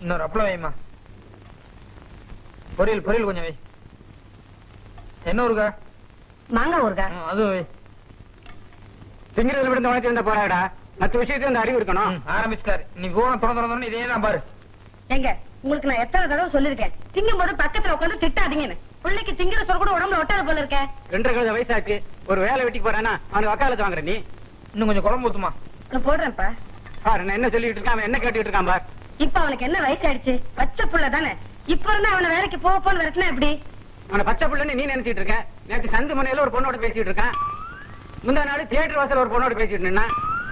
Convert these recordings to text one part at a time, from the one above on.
இன்னொரு அப்பளம் வைமா பொரியல் பொரியல் கொஞ்சம் வை. என்ன ஊருக்கா? மாங்காய் ஊருக்கா? அதுவும் வை. திங்கிறதுல விழுந்து உனக்கு இருந்த போறாடா மற்ற விஷயத்துல இந்த அறிவு இருக்கணும். ஆரம்பிச்சிட்டாரு. நீ போன திறந்து இதே தான் பாரு. எங்க? உங்களுக்கு நான் எத்தனை தடவை சொல்லிருக்கேன் திங்கும் போது பக்கத்துல உட்காந்து திட்டாதீங்கன்னு. பிள்ளைக்கு திங்கிற சொல் கூட உடம்புல ஒட்டாத போல இருக்க. ரெண்டரை கழுத வயசாச்சு. ஒரு வேலை வெட்டிக்கு போறானா அவனுக்கு வக்காலத்து வாங்குற நீ. இன்னும் கொஞ்சம் குழம்பு ஊத்துமா? நான் போடுறேன்ப்பா. பாரு நான் என்ன சொல்லிட்டு இருக்கான்? அவன் என்ன கேட்டுட்டு இருக்கான் பார்? இப்ப அவனுக்கு என்ன வயசாயிடுச்சு? பச்சை புள்ள தானே. இப்ப இருந்தா அவனை வேலைக்கு போக போன்னு விரட்டினா எப்படி? அவனை பச்சை பிள்ளைன்னு நீ நினைச்சிட்டு இருக்க. நேற்று சந்து மனையில ஒரு பொண்ணோட பேசிட்டு இருக்கான். முந்தா நாள் தியேட்டர் வாசல் ஒரு பொண்ணோட பேசிட்டு நின்னா.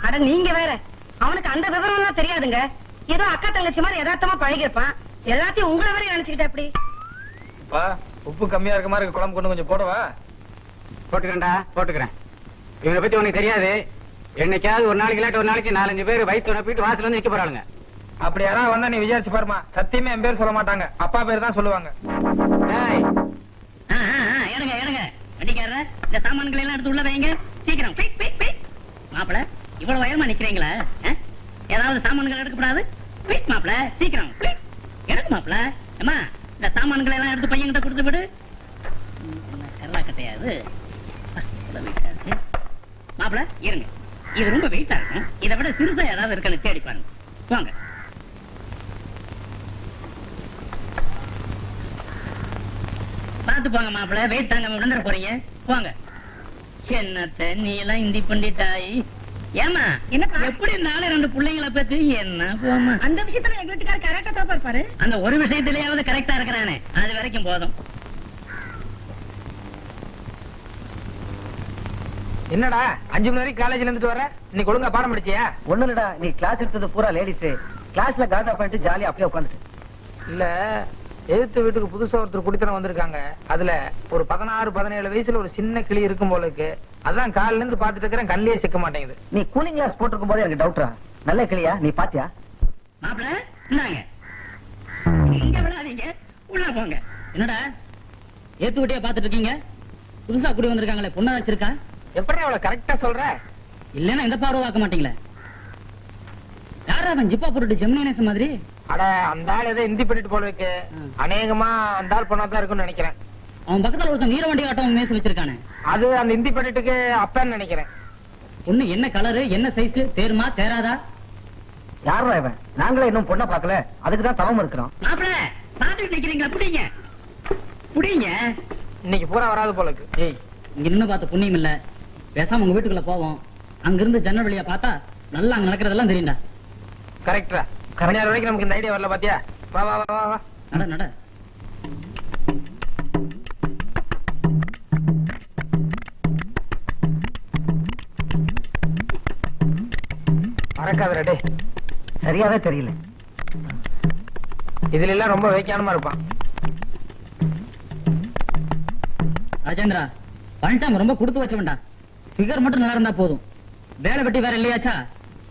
அட நீங்க வேற. அவனுக்கு அந்த விவரம் எல்லாம் தெரியாதுங்க. ஏதோ அக்கா தங்கச்சி மாதிரி யதார்த்தமா பழகிருப்பான் எல்லாத்தையும் உங்களை வரை நினைச்சுக்கிட்ட அப்படி பா உப்பு கம்மியா இருக்க மாதிரி இருக்கு. குழம்பு கொண்டு கொஞ்சம் போடவா? போட்டுக்கிறேன்டா போட்டுக்கிறேன். இவனை பத்தி உனக்கு தெரியாது. என்னைக்காவது ஒரு நாளைக்கு இல்லாட்டி ஒரு நாளைக்கு நாலஞ்சு பேர் வயிற்று உணப்பிட்டு வாசல் வந்து நிக்க போறாளுங்க. அப்படி யாராவது வந்தா நீ விசாரிச்சு பாருமா சத்தியமே என் பேர் சொல்ல மாட்டாங்க. அப்பா பேர் தான் சொல்லுவாங்க. எடுங்க எடுங்க. வண்டிக்காரர இந்த சாமான்களை எல்லாம் எடுத்து உள்ள வைங்க. சீக்கிரம். மாப்பிள இவ்வளவு உயரமா நிக்கிறீங்களா ஆ? ஏதாவது சாமான்கள் எடுக்கப்படாது? மாப்பிள சீக்கிரம். எனக்கு மாப்பிள. அம்மா இந்த சாமான்களை எல்லாம் எடுத்து பையன்கிட்ட கொடுத்து விடு. கல்லா கட்டையாது மாப்பிள இருங்க. இது ரொம்ப வெயிட்டா இருக்கும். இதை விட சிறுசா ஏதாவது இருக்குன்னு தேடி பாருங்க. வாங்க. பார்த்து போங்க மாப்பிள வெயிட் தாங்க விழுந்துட போறீங்க. போங்க என்னத்த நீ எல்லாம் இந்தி பண்டிட்டாய் ஏமா என்னப்பா? எப்படி நாளை ரெண்டு பிள்ளைங்களை பத்தி என்ன போமா அந்த விஷயத்துல எங்க வீட்டுக்கார கரெக்டா தான் இருப்பாரு. அந்த ஒரு விஷயத்திலேயாவது கரெக்டா இருக்கிறானே. அது வரைக்கும் போதும். என்னடா அஞ்சு மணி வரைக்கும் காலேஜ்ல இருந்துட்டு வர இன்னைக்கு ஒழுங்கா பாடம் படிச்சியா? ஒண்ணு இல்லடா நீ கிளாஸ் எடுத்தது பூரா லேடிஸ் கிளாஸ்ல காட்டா பண்ணிட்டு ஜாலியா அப்படியே உட்காந்துட்டு. இல்ல எதிர்த்து வீட்டுக்கு புதுசா ஒருத்தர் குடித்தனம் வந்திருக்காங்க. அதுல ஒரு பதினாறு பதினேழு வயசுல ஒரு சின்ன கிளி இருக்கும் போல இருக்கு அதான் காலையில இருந்து பாத்துட்டு இருக்கிறேன் கண்ணிலே சிக்க மாட்டேங்குது. நீ கூலிங் கிளாஸ் போட்டிருக்கும் போது எனக்கு டவுட்ரா நல்ல கிளியா? நீ பாத்தியா? மாப்பிள இந்தாங்க. இங்க விடாதீங்க உள்ள போங்க. என்னடா? ஏத்து விட்டியா பாத்துட்டு இருக்கீங்க? புதுசா குடி வந்திருக்காங்களே பொண்ணா வச்சிருக்கா? எப்படி அவளை கரெக்டா சொல்ற? இல்லன்னா இந்த பார்வை பார்க்க மாட்டீங்களே? யாரா அவன் ஜிப்பா போட்டுட்டு ஜெமினி கணேசன் மாதிரி? அட அந்த ஆள் ஏதோ இந்தி பண்ணிட்டு போல இருக்கு. அநேகமா அந்த ஆள் பண்ணாதான் இருக்கும்னு நினைக்கிறேன். அவன் பக்கத்துல ஒருத்தன் வீர வண்டி ஆட்டம் மேச வச்சிருக்கானே. அது அந்த இந்தி பண்ணிட்டுக்கு அப்பன்னு நினைக்கிறேன். பொண்ணு என்ன கலரு என்ன சைஸ் தேருமா தேராதா? யாரா இவன்? நாங்களே இன்னும் பொண்ணை பார்க்கல. அதுக்கு தான் தவம் இருக்கிறோம். மாப்பிள பாத்துட்டு நிக்கிறீங்களா? புடிங்க. புடிங்க. இன்னைக்கு பூரா வராது போல இருக்கு ஏய் இங்க நின்னு பார்த்த புண்ணியம் இல்ல. பேசாம உங்க வீட்டுக்குள்ள போவோம். அங்க இருந்து ஜன்னல் வழியா பார்த்தா நல்லா அங்க நடக்கிறதெல்லாம் தெரியும்டா. கரெக்டா வரைக்கும் நமக்கு இந்த ஐடியா வரல பாத்தியா? வா வா வா வா. நட நட. சரியாவே தெரியல. இதுல எல்லாம் ரொம்ப வைக்கானமா இருப்பான். ராஜேந்திரா பழனிசாமி ரொம்ப கொடுத்து வச்சவன்டா. ஃபிகர் மட்டும் நல்லா இருந்தா போதும். வேலை வெட்டி வேற இல்லையாச்சா?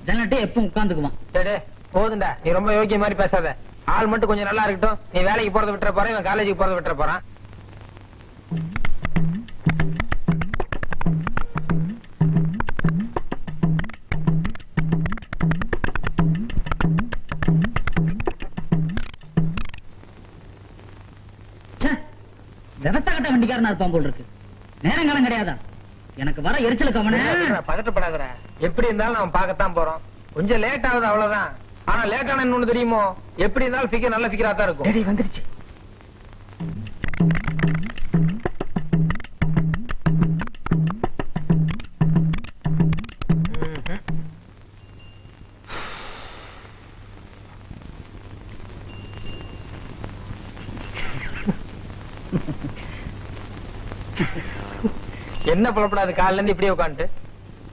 ஜன்னட்டே எப்பவும் உட்காந்துக்குவான் டேய் டேய், போதும்டா. நீ ரொம்ப யோக்கிய மாதிரி பேசாத. ஆள் மட்டும் கொஞ்சம் நல்லா இருக்கட்டும். நீ வேலைக்கு போறத விட்டுற போறேன் இவன் காலேஜுக்கு போறத விட்டுற போறான். வண்டிக்காரனா இருப்பான் போல் இருக்கு. கிடையாதா? எனக்கு வர எரிச்சலுக்கு அவனே பதட்டப்படாதடா எப்படி இருந்தாலும் நம்ம பார்க்கத்தான் போறோம். கொஞ்சம் லேட் ஆகுது அவ்வளவுதான். ஆனா லேட் ஆன இன்னொன்னு தெரியுமோ? எப்படி இருந்தாலும் ஃபிகர் நல்ல ஃபிகரா தான் இருக்கும் வந்துருச்சு. என்ன புலப்படாது? காலையில இருந்து இப்படியே உட்காந்துட்டு.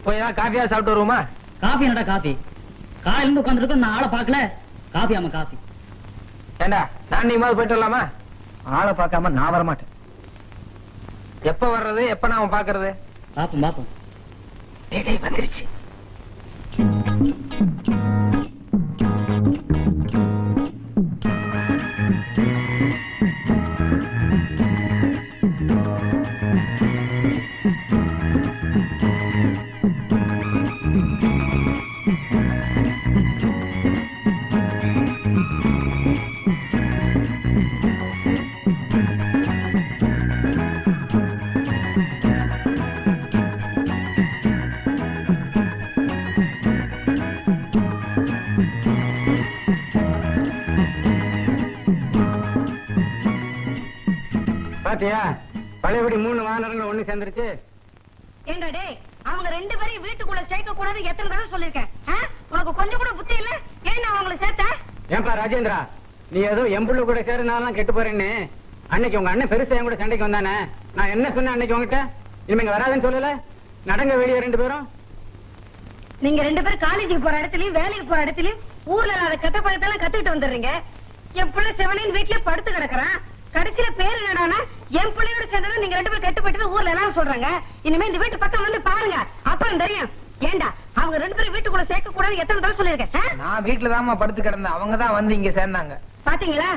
போய் ஏதாவது காஃபியா சாப்பிட்டு வருவோமா? காபி என்னடா காபி காலையில இருந்து உட்காந்துருக்கோம் நான் ஆளை பார்க்கல. காபி ஆமா காபி ஏண்டா நான் நீ மாதிரி போயிட்டு வரலாமா? ஆளை பார்க்காம நான் வர மாட்டேன் எப்ப வர்றது? எப்ப நாம பாக்குறது பாப்போம் பாப்போம் வந்துருச்சு. பாத்தியா? பழையபடி மூணு வானரங்கள் ஒண்ணு சேர்ந்துருச்சு. ஏண்டா டேய் அவங்க ரெண்டு பேரையும் வீட்டுக்குள்ள சேர்க்க கூடாது எத்தனை தடவை சொல்லிருக்கேன்? உனக்கு கொஞ்சம் கூட புத்தி இல்ல? ஏன் நான் அவங்கள சேர்த்த? ஏன்பா ராஜேந்திரா நீ ஏதோ எம்புள்ள கூட சேருனாலாம் கெட்டு போறேன்னு. அன்னைக்கு உங்க அண்ணன் பெருசா என் கூட சண்டைக்கு வந்தானே? நான் என்ன சொன்னேன் அன்னைக்கு உங்ககிட்ட? இனிமே இங்க வராதுன்னு சொல்லல? நடங்க வெளியே ரெண்டு பேரும். நீங்க ரெண்டு பேரும் காலேஜுக்கு போற இடத்துலயும் வேலைக்கு போற இடத்துலயும் ஊர்ல இல்லாத கெட்ட பழத்தெல்லாம் கத்துக்கிட்டு வந்துடுறீங்க. என் பிள்ளை செவனின் வீட்லயே படுத்து கிடக்குறான். கடைசியில பேர் என்னடானா என் பிள்ளையோட சேர்ந்ததும் நீங்க ரெண்டு பேரும் கெட்டு போயிட்டு ஊர்ல எல்லாம் சொல்றாங்க. இனிமே இந்த வீட்டு பக்கம் வந்து பாருங்க. அப்புறம் தெரியும். ஏண்டா அவங்க ரெண்டு பேரும் வீட்டுக்குள்ள சேர்க்க கூடாது எத்தனை தடவை சொல்லிருக்கேன்? நான் வீட்டுல படுத்து கிடந்தேன். அவங்க தான் வந்து இங்க சேர்ந்தாங்க. பாத்தீங்களா?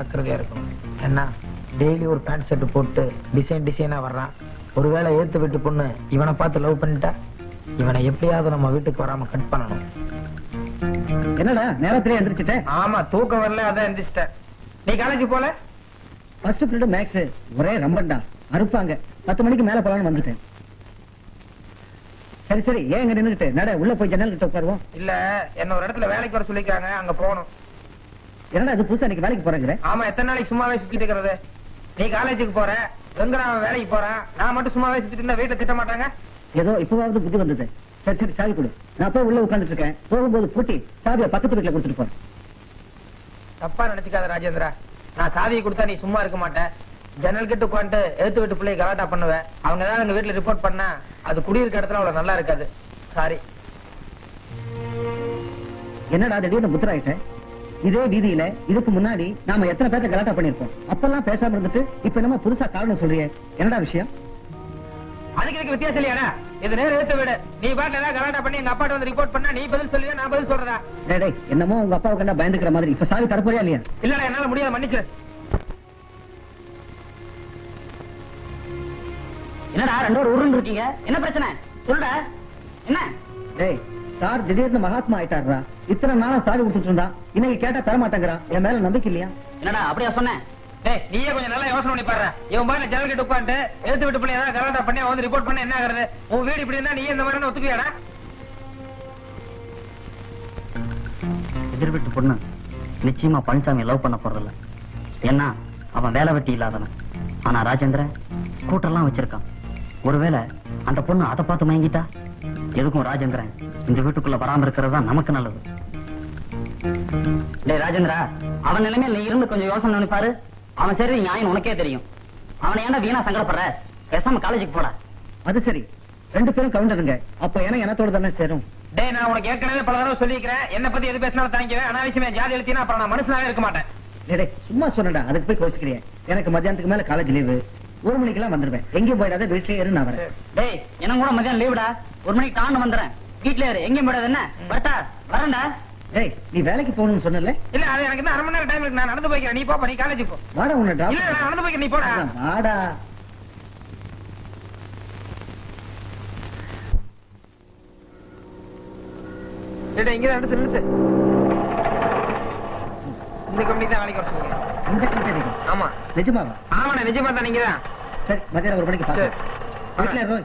ஜாக்கிரதையா இருக்கணும். என்ன டெய்லி ஒரு ஷர்ட் போட்டு டிசைன் டிசைனா வர்றான். ஒருவேளை ஏத்து விட்டு பொண்ணு இவனை பார்த்து லவ் பண்ணிட்டா? இவனை எப்படியாவது நம்ம வீட்டுக்கு வராம கட் பண்ணணும். என்னடா நேரத்திலே எந்திரிச்சிட்ட? ஆமா தூக்கம் வரல அதான் எந்திரிச்சிட்டேன். நீ காலேஜ் போல? ஃபர்ஸ்ட் பீரியட் மேக்ஸ் ஒரே ரம்பண்டா. அறுப்பாங்க. பத்து மணிக்கு மேல போலான்னு வந்துட்டேன். சரி சரி ஏன் இங்க நின்னுட்டு நட உள்ள போய் ஜன்னல் கிட்ட உட்காருவோம்? இல்ல என்ன ஒரு இடத்துல வேலைக்கு வர சொல்லிருக்காங்க அங்க போகணும். என்னடா அது புதுசா இன்னைக்கு வேலைக்கு போறேங்கிற? ஆமா எத்தனை நாளைக்கு சும்மாவே சுத்திட்டு இருக்கிறது? நீ காலேஜுக்கு போற வெங்கடாம வேலைக்கு போறான் நான் மட்டும் சும்மாவே சுத்திட்டு இருந்தா வீட்டுல திட்ட மாட்டாங்க? ஏதோ இப்பவாவது புத்தி வந்தது. சரி சரி சாவி கொடு. நான் போய் உள்ள உட்கார்ந்துட்டு இருக்கேன். போகும்போது பூட்டி சாவியை பக்கத்து வீட்டுல கொடுத்துட்டு போறேன். தப்பா நினைச்சுக்காத ராஜேந்திரா. நான் சாவியை கொடுத்தா நீ சும்மா இருக்க மாட்டேன் ஜன்னல் கிட்ட உட்காந்துட்டு எடுத்து விட்டு பிள்ளைய கலாட்டா பண்ணுவேன் அவங்க ஏதாவது எங்க வீட்டுல ரிப்போர்ட் பண்ணா அது குடியிருக்க இடத்துல அவ்வளவு நல்லா இருக்காது. சாரி என்னடா திடீர்னு புத்தராயிட்டேன் இதே வீதியில இதுக்கு முன்னாடி நாம எத்தனை பேர்த்த கலாட்டா பண்ணிருக்கோம் அப்பெல்லாம் பேசாம இருந்துட்டு இப்ப என்னமோ புதுசா காரணம் சொல்றியே. என்னடா விஷயம்? அதுக்கு எனக்கு வித்தியாசம் இல்லையாடா? இது நேரம் எடுத்து விடு. நீ பாட்டுல ஏதாவது கலாட்டா பண்ணி எங்க அப்பாட்ட வந்து ரிப்போர்ட் பண்ணா நீ பதில் சொல்லியா நான் பதில் சொல்றதா? டேய், டேய் என்னமோ உங்க அப்பாவை கண்டா பயந்துக்கிற மாதிரி. இப்ப சாவி தரப்போறியா இல்லையா? இல்லடா என்னால முடியாது மன்னிச்சிரு. என்னடா ரெண்டு பேரும் உருண்டு இருக்கீங்க? என்ன பிரச்சனை? சொல்லுடா. என்ன? டேய் சார் திடீர்னு மகாத்மா ஆயிட்டாருடா. இத்தனை நாளா சாவி கொடுத்துட்டு இருந்தான் இன்னைக்கு கேட்டா தர மாட்டேங்கிறான் என் மேல நம்பிக்கை இல்லையா? என்னடா அப்படியா சொன்னேன் டேய் நீயே கொஞ்சம் நல்லா யோசனை பண்ணி பாரு இவன் பாட்டு ஜன்னல் கிட்ட உட்காந்து எடுத்து விட்டு பிள்ளை ஏதாவது கலாட்டா பண்ணி அவன் வந்து ரிப்போர்ட் பண்ண என்ன ஆகுறது? உன் வீடு இப்படி இருந்தா நீ இந்த மாதிரி ஒத்துக்குவியாடா? எதிர் வீட்டு பொண்ணு நிச்சயமா பழனிசாமி லவ் பண்ண போறதில்ல. ஏன்னா அவன் வேலை வெட்டி இல்லாதவன். ஆனா ராஜேந்திரன் ஸ்கூட்டர்லாம் வச்சிருக்கான். ஒருவேளை அந்த பொண்ணு அதை பார்த்து மயங்கிட்டா? எதுக்கும் ராஜேந்திரன் இந்த வீட்டுக்குள்ள வராம இருக்கிறது தான் நமக்கு நல்லது. டேய் ராஜேந்திரா அவன் நிலைமையில நீ இருந்து கொஞ்சம் யோசனை பண்ணி பாரு. அவன் சரி நியாயம் உனக்கே தெரியும். அவனை ஏன்டா வீணா சங்கடப்படுற? பேசாம காலேஜுக்கு போடா. அது சரி. ரெண்டு பேரும் கவுண்டருங்க அப்ப எனக்கு எனத்தோட தானே சேரும்? டேய் நான் உனக்கு ஏற்கனவே பல தடவை சொல்லிக்கிறேன் என்ன பத்தி எது பேசினாலும் தாங்கிக்குவேன் அனாவசியமே ஜாதி எழுத்தினா அப்புறம் நான் மனுஷனாவே இருக்க மாட்டேன். டேய், டேய் சும்மா சொன்னடா அதுக்கு போய் கோச்சுக்கிறேன் எனக்கு மத்தியானத்துக்கு மேல காலேஜ் லீவு ஒரு மணிக்கெல்லாம் வந்துருவேன். எங்கேயும் போயிடாத வீட்லயே இரு நான் வரேன். டேய் எனக்கு கூட மதியம் லீவுடா ஒரு மணிக்கு டான்னு வந்துறேன். வீட்ல இரு. எங்கேயும் போயிடாது என்ன? வரட்டா? வரேன்டா. டேய் நீ வேலைக்கு போகணும்னு சொன்னல இல்ல அது எனக்கு இன்னும் அரை மணி நேரம் டைம் இருக்கு. நான் நடந்து போய்க்கிறேன். நீ போப்பா நீ காலேஜ் போ. வாடா உன்னை drop இல்ல நான் நடந்து போய்க்கிறேன். நீ போடா. வாடா. டேய் இங்க எடுத்து நிறுத்து இந்த கம்பெனி தான் வேலைக்கு வர சொல்லுங்க. இந்த கம்பெனி ஆமா. நிஜமாவா? ஆமாண்ணா நிஜமா தான் நீங்க தான். சரி மத்தியானம் ஒரு மணிக்கு. பாக்கலாம் வீட்டுல இரு.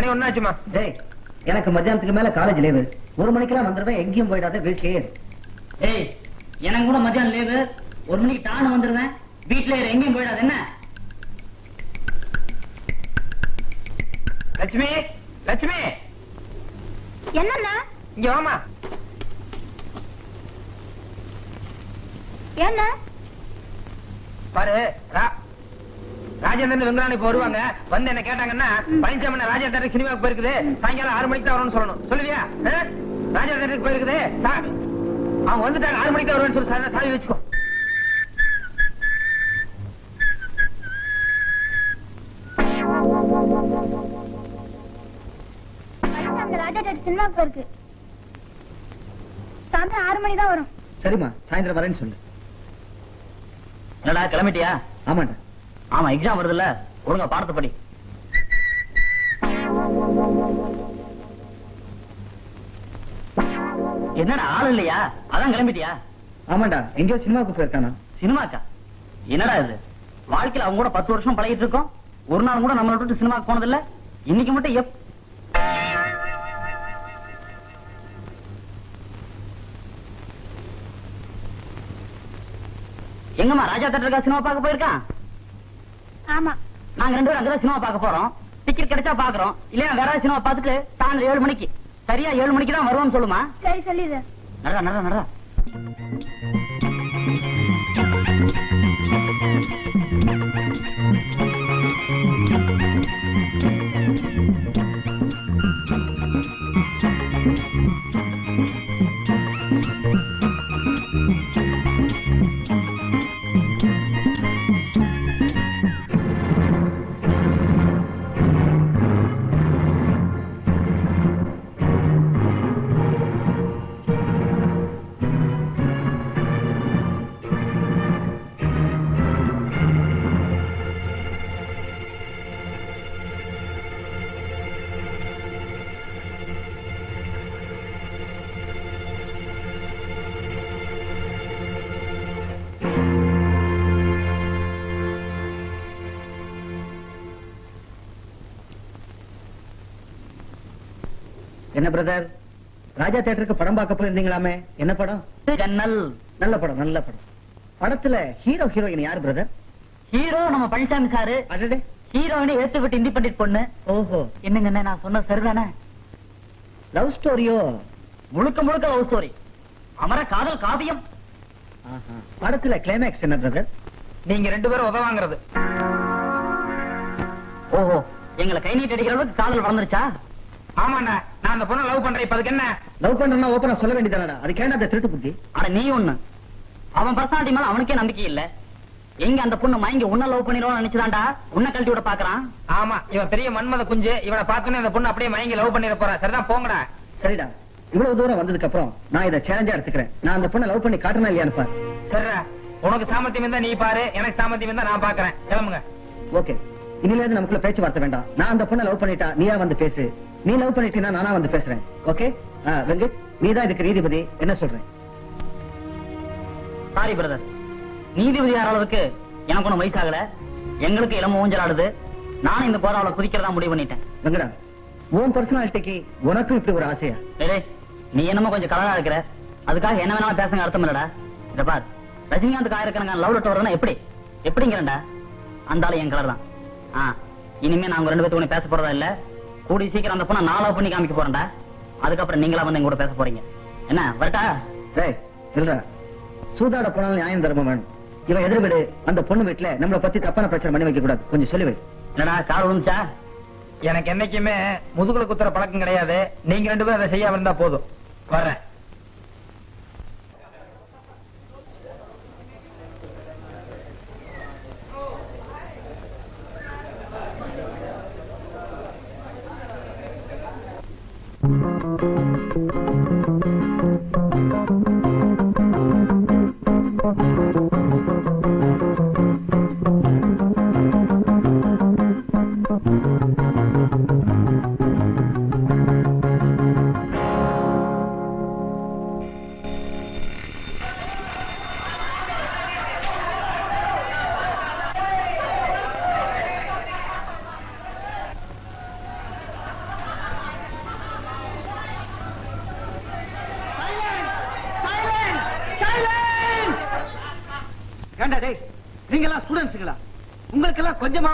மணி ஒன்னாச்சுமா டேய் எனக்கு மத்தியானத்துக்கு மேல காலேஜ் லீவு ஒரு மணிக்கெல்லாம் வந்துருவேன் எங்கேயும் போயிடாத வீட்லயே எனக்கு கூட மத்தியானம் லீவு ஒரு மணிக்கு டான்னு வந்துருவேன். வீட்டுல எங்கேயும் போயிடாது என்ன? லட்சுமி லட்சுமி! என்னண்ணா? இங்க வாமா என்ன? பாரு ரா- ராஜேந்திரன் வெங்கடானி இப்ப வருவாங்க. வந்து என்ன கேட்டாங்கன்னா பழனிசாமி ராஜேந்திரன் சினிமாவுக்கு போயிருக்குது. சாயங்காலம் ஆறு மணிக்கு தான் வரும்னு சொல்லணும். சொல்லுவியா? ராஜேந்திரனுக்கு போயிருக்குது. சா- அவங்க வந்துட்டாங்க. ஆறு மணிக்கு தான் வருவேன்னு சொல்லி. சா- சாவி வச்சுக்கோ. சாயந்தரம் ஆறு மணி தான் வரும். சரிம்மா. சாயந்தரம் வரேன்னு சொல்லு. என்னடா கிளம்பிட்டியா? ஆமாண்டா. ஆமா எக்ஸாம் வருதுல்ல? ஒழுங்கா பாடத்தை படி. என்னடா ஆள் இல்லையா? அதான் கிளம்பிட்டியா? ஆமாண்டா எங்கேயோ சினிமாவுக்கு போயிருக்கானா? சினிமாக்கா? என்னடா இது? வாழ்க்கையில அவங்க கூட பத்து வருஷம் பழகிட்டு இருக்கோம். ஒரு நாள் கூட நம்மளை விட்டு சினிமாக்கு போனதில்ல. இன்னைக்கு மட்டும் எப் எங்கம்மா ராஜா தேட்டருக்கா சினிமா பார்க்க போயிருக்கான்? ஆமா. நாங்க ரெண்டு பேரும் அங்கதான் சினிமா பார்க்க போறோம். டிக்கெட் கிடைச்சா பாக்குறோம் இல்லையா வேற சினிமா பார்த்துட்டு சாயந்தரம் ஏழு மணிக்கு. சரியா ஏழு மணிக்கு தான் வருவோம்னு சொல்லுமா? சரி சொல்லிடு. நடரா நடரா நடரா என்ன பிரதர் ராஜா தேட்டருக்கு படம் பார்க்க போயிருந்தீங்களாமே என்ன படம்? ஜன்னல். நல்ல படம் நல்ல படம். படத்துல ஹீரோ ஹீரோயின் யாரு பிரதர் ஹீரோ நம்ம பழனிசாமி சாரு. அடடே. ஹீரோயினை ஏத்து விட்டு இண்டிபெண்டன்ட் பொண்ணு. ஓஹோ. என்னங்க நான் சொன்ன சரிதானே? லவ் ஸ்டோரியோ முழுக்க முழுக்க லவ் ஸ்டோரி அமர காதல் காவியம். படத்துல கிளைமேக்ஸ் என்ன பிரதர் நீங்க ரெண்டு பேரும் உதவாங்கிறது ஓஹோ. எங்களை கை நீட்டி அடிக்கிற அளவுக்கு காதல் வளர்ந்துருச்சா? ஆமாண்டா நான் அந்த பொண்ணை லவ் பண்றேன். இப்ப அதுக்கு என்ன? லவ் பண்றேன்னா ஓப்பனா சொல்ல வேண்டியதானடா அதுக்கு ஏன்டா அந்த திருட்டு புத்தி? அட நீ ஒண்ணு. அவன் பர்சனாலிட்டி மேல அவனுக்கே நம்பிக்கை இல்ல. எங்க அந்த பொண்ணு மயங்கி உன்ன லவ் பண்ணிடுவோம்னு நினைச்சுதான்டா? உன்னை கழட்டி விட பாக்குறான். ஆமா இவன் பெரிய மன்மத குஞ்சு. இவனை பார்த்தோன்னே அந்த பொண்ணு அப்படியே மயங்கி லவ் பண்ணிட போறா. சரிதான் போங்கடா. சரிடா. இவ்வளவு தூரம் வந்ததுக்கு அப்புறம் நான் இதை சேலஞ்சா எடுத்துக்கிறேன். நான் அந்த பொண்ணை லவ் பண்ணி காட்டுறேன் இல்லையான்னு பாரு. சரிடா. உனக்கு சாமர்த்தியம் இருந்தா நீ பாரு. எனக்கு சாமர்த்தியம் இருந்தா நான் பாக்குறேன். கிளம்புங்க. ஓகே. இருந்து நமக்குள்ள பேச்சுவார்த்தை வேண்டாம். நான் அந்த பொண்ணை லவ் பண்ணிட்டா நீயா வந்து பேசு. நீ லவ் பண்ணிட்டீனா நானா வந்து பேசுறேன். ஓகே வெங்கட் நீ தான் இதுக்கு நீதிபதி. என்ன சொல்றேன்? சாரி பிரதர் நீதிபதி ஆற அளவுக்கு எனக்கு ஒண்ணும் வயசாகல எங்களுக்கு இளம ஊஞ்சல் ஆடுது நானும் இந்த போராவளை குதிக்கிறதா முடிவு பண்ணிட்டேன். வெங்கடா உன் பர்சனாலிட்டிக்கு உனக்கும் இப்படி ஒரு ஆசையா? நீ என்னமோ கொஞ்சம் கலரா இருக்கிற. அதுக்காக என்ன வேணாலும் பேசுங்க அர்த்தம் இல்லடா. இத பார். ரஜினிகாந்த் ஆயிரக்கணக்கான லவ் லெட்டர் வருதுன்னா எப்படி? எப்படிங்கிறண்டா அந்த ஆளு என் கலர் தான். ஆ இனிமே நாங்க ரெண்டு பேத்துக்கு ஒண்ணு பேச போறதா இல்ல. கூடி சீக்கிரம் அந்த பொண்ணை லவ் பண்ணி காமிக்க போறேன்டா. அதுக்கப்புறம் நீங்களா வந்து எங்க கூட பேச போறீங்க. என்ன வரட்டா? டேய் இல்லடா சூதாட போனாலும் நியாயம் தர்மம் வேணும். இவன் எதிர் வீடு அந்த பொண்ணு வீட்டுல நம்மளை பத்தி தப்பான பிரச்சனை பண்ணி வைக்க கூடாது கொஞ்சம் சொல்லி வை. என்னடா கால் விழுந்துச்சா எனக்கு என்னைக்குமே முதுகுல குத்துற பழக்கம் கிடையாது. நீங்க ரெண்டு பேரும் அதை செய்யாம இருந்தா போதும். வர்றேன்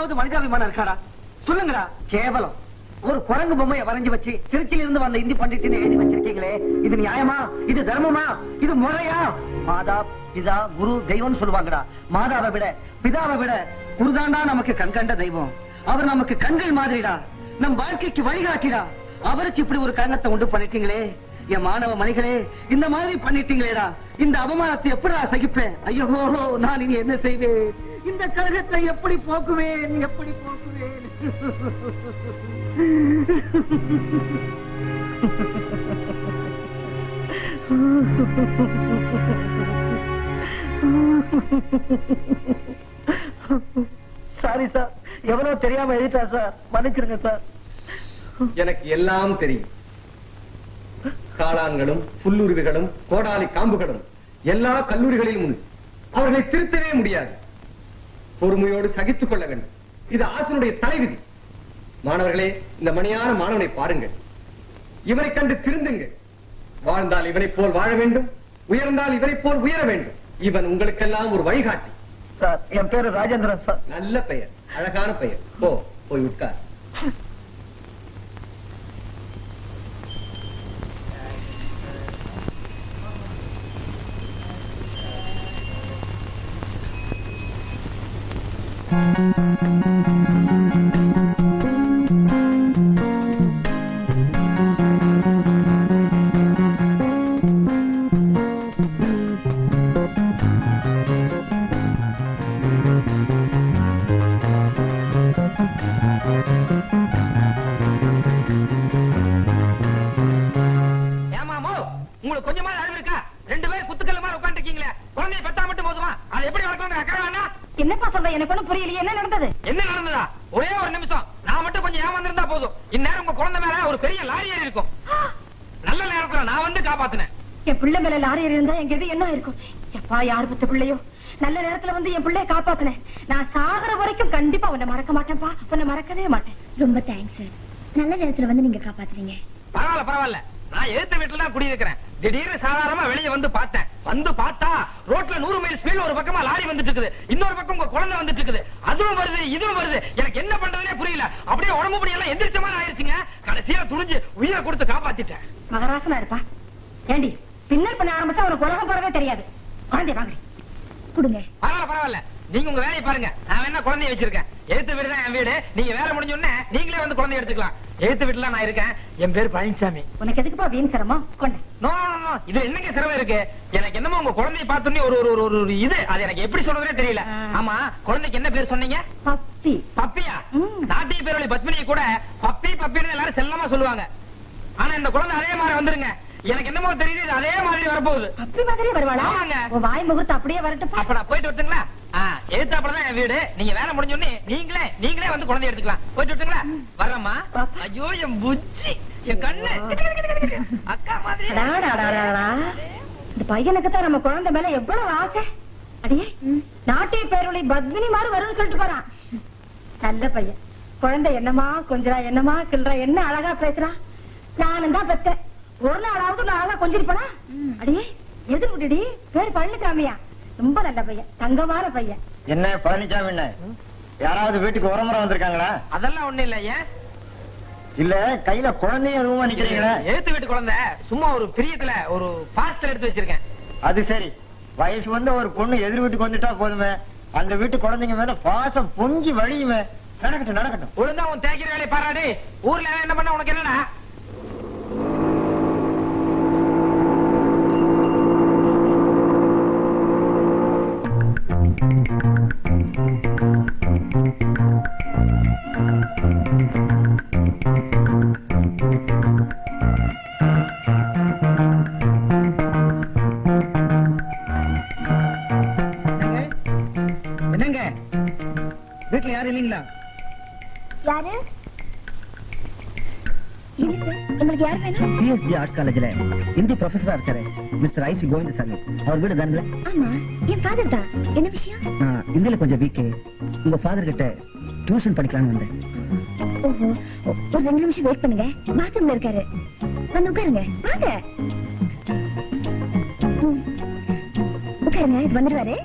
எல்லாம் மனிதாபிமானம் இருக்காடா? சொல்லுங்கடா. கேவலம். ஒரு குரங்கு பொம்மையை வரைஞ்சு வச்சு திருச்சியில இருந்து வந்த இந்தி பண்டிட்னு எழுதி வச்சிருக்கீங்களே இது நியாயமா? இது தர்மமா? இது முறையா? மாதா பிதா குரு தெய்வம் சொல்லுவாங்கடா. மாதாவை விட பிதாவை விட குருதாண்டா நமக்கு கண்கண்ட தெய்வம். அவர் நமக்கு கண்கள் மாதிரிடா. நம் வாழ்க்கைக்கு வழிகாட்டிடா. அவருக்கு இப்படி ஒரு கழகத்தை உண்டு பண்ணிட்டீங்களே. என் மாணவ மணிகளே இந்த மாதிரி பண்ணிட்டீங்களேடா. இந்த அவமானத்தை எப்படி சகிப்பேன்? ஐயோ நான் இனி என்ன செய்வேன்? இந்த கழகத்தை எப்படி போக்குவேன்? எப்படி போக்குவேன்? சாரி சார் எவ்வளவு தெரியாம எழுதிட்டா சார் மன்னிச்சிருங்க சார் எனக்கு எல்லாம் தெரியும். காளான்களும் புல்லுருவிகளும் கோடாலி காம்புகளும் எல்லா கல்லூரிகளிலும் உண்டு. அவர்களை திருத்தவே முடியாது. பொறுமையோடு சகித்துக் கொள்ள வேண்டும். இது ஆசனுடைய தலைவிதி. மாணவர்களே இந்த மணியான மாணவனை பாருங்கள். இவனை கண்டு திருந்துங்கள். வாழ்ந்தால் இவனைப் போல் வாழ வேண்டும். உயர்ந்தால் இவனைப் போல் உயர வேண்டும். இவன் உங்களுக்கெல்லாம் ஒரு வழிகாட்டி. சார் என் பேரு ராஜேந்திரன் சார். நல்ல பெயர். அழகான பெயர். போ போய் உட்கார். கொஞ்சமா அறிவு இருக்கா ரெண்டு பேரும் குத்துக்கல்ல மாதிரி உட்காந்துருக்கீங்களே குழந்தைய பெத்தா மட்டும் போதுமா அது எப்படி வளர்க்கணும் அக்கறை வேணா என்னப்பா சொல்ற? எனக்கு ஒண்ணும் புரியலையே. என்ன நடந்தது? என்ன நடந்ததா? ஒரே ஒரு நிமிஷம். நான் மட்டும் கொஞ்சம் ஏமாந்திருந்தா போதும். இந்நேரம் உங்க குழந்தை மேல ஒரு பெரிய லாரி ஏறி இருக்கும். நல்ல நேரத்துல நான் வந்து காப்பாத்தினேன். என் பிள்ளை மேல லாரி இருந்தா எங்க எது என்ன இருக்கும் எப்பா யார் பத்த பிள்ளையோ? நல்ல நேரத்துல வந்து என் பிள்ளைய காப்பாத்தினேன். நான் சாகர வரைக்கும் கண்டிப்பா உன்னை மறக்க மாட்டேன்ப்பா. உன்னை மறக்கவே மாட்டேன். ரொம்ப தேங்க்ஸ் சார் நல்ல நேரத்துல வந்து நீங்க காப்பாத்துறீங்க. பரவாயில்ல பரவாயில்ல. நான் எதிர்த்த வீட்டுல தான் குடியிருக்கிறேன். திடீர்னு சாதாரணமா வெளியே வந்து பார்த்தேன். வந்து பார்த்தா ரோட்ல நூறு மைல் ஸ்பீட்ல ஒரு பக்கமா லாரி வந்துட்டு இருக்குது. இன்னொரு பக்கம் உங்க குழந்தை வந்துட்டு இருக்குது. அதுவும் வருது இதுவும் வருது. எனக்கு என்ன பண்றதுனே புரியல. அப்படியே உடம்பு படி எல்லாம் எந்திரிச்ச மாதிரி ஆயிருச்சுங்க. கடைசியா துணிஞ்சு உயிரை கொடுத்து காப்பாத்திட்டேன். மகராசனா இருப்பா. ஏண்டி பின்னல் பண்ண ஆரம்பிச்சா உனக்கு உலகம் போறதே தெரியாது. குழந்தைய வாங்க கொடுங்க. பரவாயில்ல பரவாயில்ல. நீங்க உங்க வேலையை பாருங்க. நான் வேணா குழந்தைய வச்சிருக்கேன். எழுத்து வீடு தான் என் வீடு. நீங்க வேலை முடிஞ்ச உடனே நீங்களே வந்து குழந்தைய எடுத்துக்கலாம். எழுத்து வீட்டுல நான் இருக்கேன். என் பேர் பழனிசாமி உனக்கு எதுக்குப்பா வீண் சிரமம்? கொண்டு. நோ இது என்னங்க சிரமம் இருக்கு? எனக்கு என்னமோ உங்க குழந்தைய பார்த்தோன்னே ஒரு ஒரு ஒரு ஒரு இது. அது எனக்கு எப்படி சொல்றதுனே தெரியல. ஆமா குழந்தைக்கு என்ன பேர் சொன்னீங்க? பப்பி. பப்பியா. நாட்டிய பேரொழி பத்மினியை கூட பப்பி பப்பின்னு எல்லாரும் செல்லமா சொல்லுவாங்க. ஆனா இந்த குழந்தை அதே மாதிரி வந்துருங்க. எனக்கு என்னமோ தெரியுது அதே மாதிரி வரப்போகுது. பப்பி மாதிரி வருவாளா. உன் வாய் முகூர்த்தம் அப்படியே வரட்டுப்பா அப்ப நான் போயிட்டு வரட்டுங்களா? எழுத்தாப்புல தான் என் வீடு. நீங்க வேலை முடிஞ்ச உடனே நீங்களே நீங்களே வந்து குழந்தை எடுத்துக்கலாம். போயிட்டு வரட்டுங்களா? வர்றம்மா. பாப்பா. ஐயோ என் புச்சி என் கண்ணு. அக்கா மாதிரி. இந்த பையனுக்கு தான் நம்ம குழந்தை மேல எவ்வளவு ஆசை? அடியே நாட்டிய பேரொழி பத்மினி மாதிரி வரும்னு சொல்லிட்டு போறான். நல்ல பையன். குழந்தை என்னமா கொஞ்சரா என்னமா கிள்றா என்ன அழகா பேசுறான் நானும் தான் பெத்தேன். ஒரு நாளாவது நான் அழகா கொஞ்சிருப்பனா? அடியே எது விட்டுடி பேர் பழனிசாமியா ரொம்ப நல்ல பையன் தங்கமான பையன். என்ன பழனிசாமி என்ன? யாராவது வீட்டுக்கு உரமுறை வந்திருக்காங்களா? அதெல்லாம் ஒண்ணு இல்ல ஏன்? இல்ல கையில குழந்தையும் எதுவும் நிக்கிறீங்களா? எழுத்து வீட்டு குழந்தை. சும்மா ஒரு பிரியத்துல ஒரு பாஸ்டர் எடுத்து வச்சிருக்கேன். அது சரி. வயசு வந்து ஒரு பொண்ணு எதிர் வீட்டுக்கு வந்துட்டா போதுமே. அந்த வீட்டு குழந்தைங்க மேல பாசம் பொங்கி வழியுமே. நடக்கட்டும் நடக்கட்டும். ஒழுங்கா உன் தேய்க்கிற வேலையை பாராடி ஊர்ல என்ன பண்ண உனக்கு என்னடா? ஆர்ட்ஸ் காலேஜ்ல ஹிந்தி ப்ரொஃபஸரா இருக்காரு மிஸ்டர் ஐசி கோவிந்தசாமி. அவர் வீடு தானே ஆமா என் ஃபாதர் தான். என்ன விஷயம்? ஹிந்தில கொஞ்சம் வீக்கு உங்க ஃபாதர் கிட்ட டியூஷன் படிக்கலாம்னு வந்தேன். ஓஹோ ஒரு ரெண்டு நிமிஷம் வெயிட் பண்ணுங்க. பாத்ரூம்ல இருக்காரு. வந்து உட்காருங்க. வாங்க. உட்காருங்க இது வந்துருவாரு.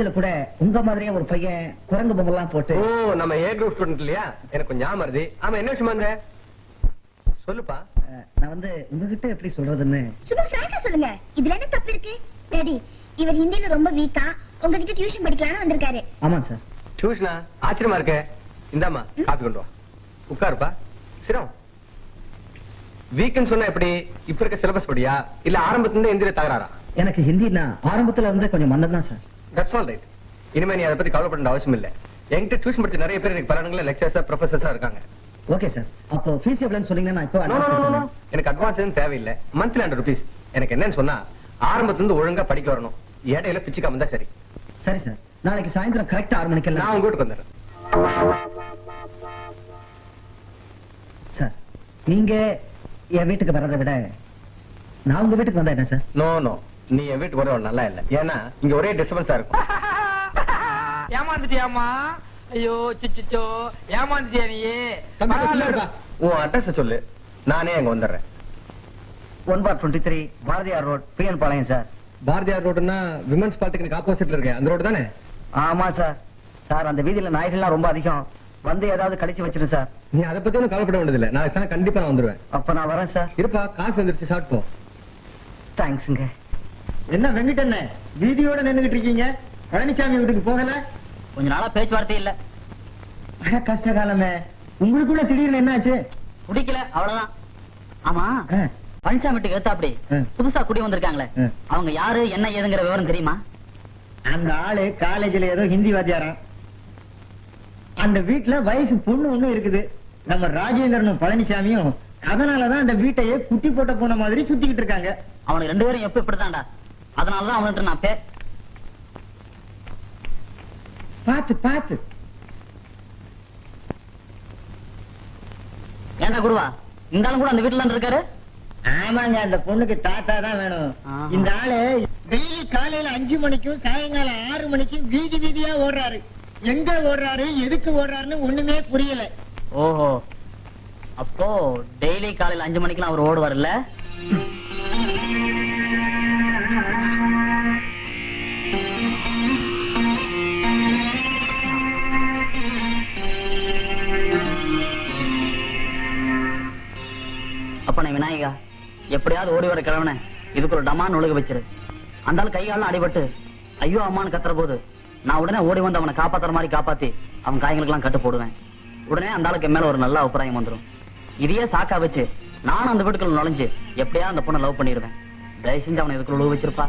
காலேஜ்ல கூட உங்க மாதிரியே ஒரு பையன் குரங்கு பொம்மெல்லாம் போட்டு ஓ நம்ம ஏ குரூப் ஸ்டூடெண்ட் இல்லையா? எனக்கு ஞாபகம் வருது. ஆமா என்ன விஷயமா வந்த சொல்லுப்பா. நான் வந்து உங்ககிட்ட எப்படி சொல்றதுன்னு சும்மா ஃப்ராங்கா சொல்லுங்க. இதுல என்ன தப்பு இருக்கு? டாடி இவர் ஹிந்தில ரொம்ப வீக்கா. உங்ககிட்ட டியூஷன் படிக்கலாம்னு வந்திருக்காரு. ஆமாம் சார். டியூஷனா ஆச்சரியமா இருக்க. இந்தாம்மா காப்பி கொண்டு வா. உட்காருப்பா. சிரம். வீக்கெண்ட் சொன்னா எப்படி? இப்ப இருக்க சிலபஸ் படியா? இல்ல ஆரம்பத்துல இருந்து எந்திர தகராறா? எனக்கு ஹிந்தினா ஆரம்பத்துல இருந்து கொஞ்சம் மந்தம் தான் சார். தட்ஸ் ஆல் ரைட் இனிமே நீ அதை பத்தி கவலைப்பட அவசியம் இல்ல. என்கிட்ட டியூஷன் படிச்ச நிறைய பேர் எனக்கு பல இடங்கள்ல லெக்சர்ஸா ப்ரொஃபசர்ஸா இருக்காங்க. ஓகே சார் அப்போ ஃபீஸ் எவ்வளவுன்னு சொன்னீங்கன்னா நான் இப்போ எனக்கு அட்வான்ஸ் எதுவும் தேவையில்லை. மந்த்லி ஹண்ட்ரட் ருபீஸ் எனக்கு என்னன்னு சொன்னா ஆரம்பத்துல இருந்து ஒழுங்கா படிக்க வரணும். இடையில பிச்சுக்காம இருந்தா சரி. சரி சார் நாளைக்கு சாயந்தரம் கரெக்டா ஆறு நான் மணிக்கெல்லாம் உங்க வீட்டுக்கு வந்துடுறேன். சார் நீங்க என் வீட்டுக்கு வர்றதை விட நான் உங்க வீட்டுக்கு வந்தா என்ன சார் நோ நோ நீ என் வீட்டுக்கு வர நல்லா இல்ல. ஏன்னா இங்க ஒரே டிஸ்டர்பன்ஸா இருக்கும். ஏமாந்துட்டியாமா ஐயோ சிச்சிச்சோ. ஏமாந்துட்டியா நீ. உன் அட்ரஸ் சொல்லு. நானே அங்க வந்துடுறேன். One four twenty three Bharathiyar road PN Palayam sir. Bharathiyar ரோடுனா women's polytechnic ஆப்போசிட்ல இருக்கேன். அந்த ரோடு தானே? ஆமா சார். சார் அந்த வீதியில நாய்கள்லாம் ரொம்ப அதிகம். வந்து ஏதாவது கடிச்சு வச்சிரு சார். நீ அதை பத்தி ஒன்றும் கவலைப்பட வேண்டியதில்லை. நாளைக்கு சாயங்காலம் கண்டிப்பா நான் வந்துருவேன். அப்ப நான் வரேன் சார். இருப்பா காசு வந்துருச்சு சாப்பிட்டு தேங்க்ஸுங்க என்ன வெங்கடண்ண வீதியோட நின்னுகிட்டு இருக்கீங்க? பழனிசாமி வீட்டுக்கு போகல? கொஞ்ச நாளா பேச்சுவார்த்தை இல்ல. கஷ்ட காலமே. உங்களுக்குள்ள திடீர்னு என்னாச்சு? பிடிக்கல அவ்வளவுதான். ஆமா பழனிசாமி வீட்டுக்கு ஏத்தாப்படி ஆ. புதுசா குடி வந்திருக்காங்களே. அவங்க யாரு என்ன ஏதுங்கிற விவரம் தெரியுமா? அந்த ஆளு காலேஜ்ல ஏதோ ஹிந்தி வாத்தியாராம். அந்த வீட்டுல வயசு பொண்ணு ஒண்ணு இருக்குது. நம்ம ராஜேந்திரனும் பழனிசாமியும் அதனாலதான் அந்த வீட்டையே குட்டி போட்ட போன மாதிரி சுத்திக்கிட்டு இருக்காங்க. அவனுக்கு ரெண்டு பேரும் எப்ப இப்படித்தான்டா? அதனாலதான் அவன்கிட்ட நான் பே பாத்து பாத்து. ஏன்டா குருவா? இந்த ஆளும் கூட அந்த வீட்டுல இருக்காரு? ஆமாங்க அந்த பொண்ணுக்கு தாத்தா தான் வேணும். இந்த ஆளு டெய்லி காலையில அஞ்சு மணிக்கும் சாயங்காலம் ஆறு மணிக்கும் வீதி வீதியா ஓடுறாரு. எங்க ஓடுறாரு எதுக்கு ஓடுறாருன்னு ஒண்ணுமே புரியல. ஓஹோ. அப்போ டெய்லி காலையில அஞ்சு மணிக்கெல்லாம் அவர் ஓடுவார்ல அப்பனே விநாயகா. எப்படியாவது ஓடி வர கிழவன இதுக்கு ஒரு டமான் ஒழுக வச்சிரு. அந்த ஆள் கைகாலம் அடிபட்டு ஐயோ அம்மான்னு கத்துற போது நான் உடனே ஓடி வந்து அவனை காப்பாத்துற மாதிரி காப்பாத்தி அவன் காயங்களுக்கெல்லாம் கட்டு போடுவேன். உடனே அந்த ஆளுக்கு மேல ஒரு நல்ல அபிப்பிராயம் வந்துரும். இதையே சாக்கா வச்சு நானும் அந்த வீட்டுக்குள்ள நுழைஞ்சு எப்படியா அந்த பொண்ணை லவ் பண்ணிடுவேன். தயவு செஞ்சு அவனை இதுக்குள்ள உழுவ வச்சிருப்பா.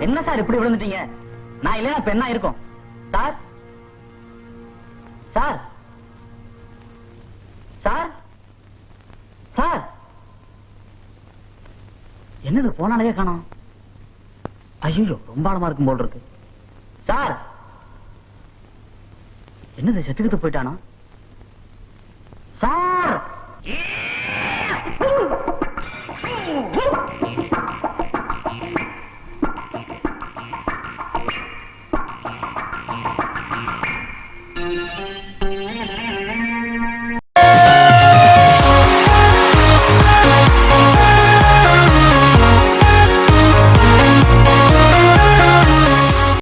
என்ன சார் இப்படி விழுந்துட்டீங்க? நான் இல்லையா இப்ப என்ன இருக்கும். சார்? சார்? சார்? சார்? என்னது போனாலே காணோம். ஐயோ ரொம்ப ஆழமா இருக்கும் போல் இருக்கு. சார்? என்னது செத்துக்கிட்டு போயிட்டானா?